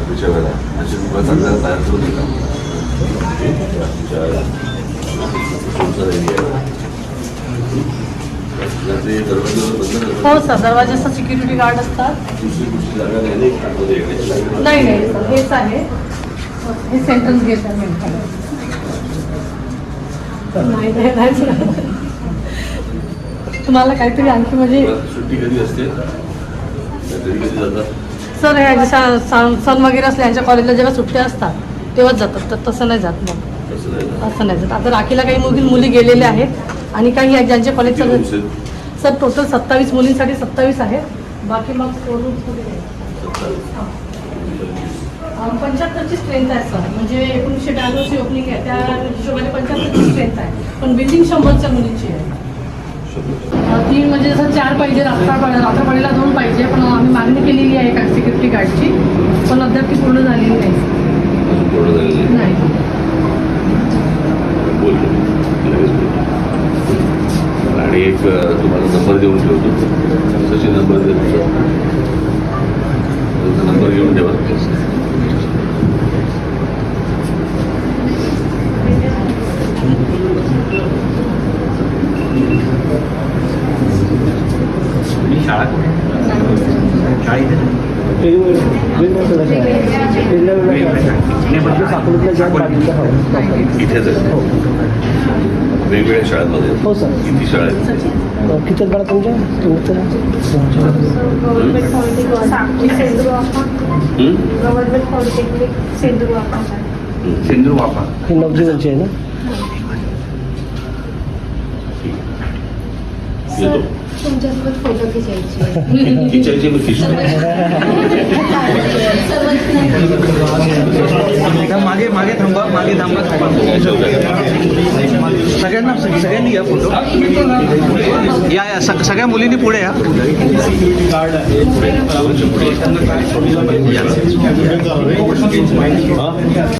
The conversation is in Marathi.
रात्रीच्या वेळेला तयार करून देतात दरवाजे बंद हो सर दरवाजाचा सिक्युरिटी गार्ड असतात. नाही नाही सर हेच आहे. हे सेंट्रल गेट आहे. नाही नाही नाही तुम्हाला काहीतरी आणखी म्हणजे सुट्टी कधी असते? कधी कधी जातात सर हे जसं सण सण वगैरे असले यांच्या कॉलेजला जेव्हा सुट्ट्या असतात तेव्हाच जातात. तर तसं नाही जात मग. असं नाही जात. आता राखीला काही मुली मुली गेलेल्या आहेत आणि काही आहेत ज्यांचे कॉलेज? सर टोटल सत्तावीस मुलींसाठी सत्तावीस आहेत. बाकी मग फोर रूम्स. पंच्याहत्तरची स्ट्रेंथ आहे सर. म्हणजे एकोणीसशे ब्याण्णवची ओपनिंग आहे. त्या हिशोबाने पंच्याहत्तरची स्ट्रेंथ आहे. पण बिल्डिंग शंभरच्या मुलींची आहे. शंभर. अं, ती म्हणजे जसं चार पाहिजे रात्रपाळी रात्रपाळीला दोन पाहिजे पण आम्ही मागणी केलेली आहे एका सिक्युरिटी गार्डची पण अद्याप ती पूर्ण झालेली नाही. नाही. आणि एक तुम्हाला नंबर देऊन ठेवतो. सचिन नंबर देतो तुमचा नंबर घेऊन ठेवा. शाळा शाळा इथे इथेच आहे. वेगवेगळ्या शाळांमध्ये. हो सर. किती शाळा आहेत? किती बळा तुमच्या? तुमचं सेंद्रू हं? वापा ही नवजीवनची आहे ना? तुमच्यासोबत फोटो खिचायची मग खिचतो मागे मागे थांबा मागे थांबा. सगळ्यांना सगळ्यांनी या फोटो या या सग- सगळ्या मुलींनी पुढे या. या.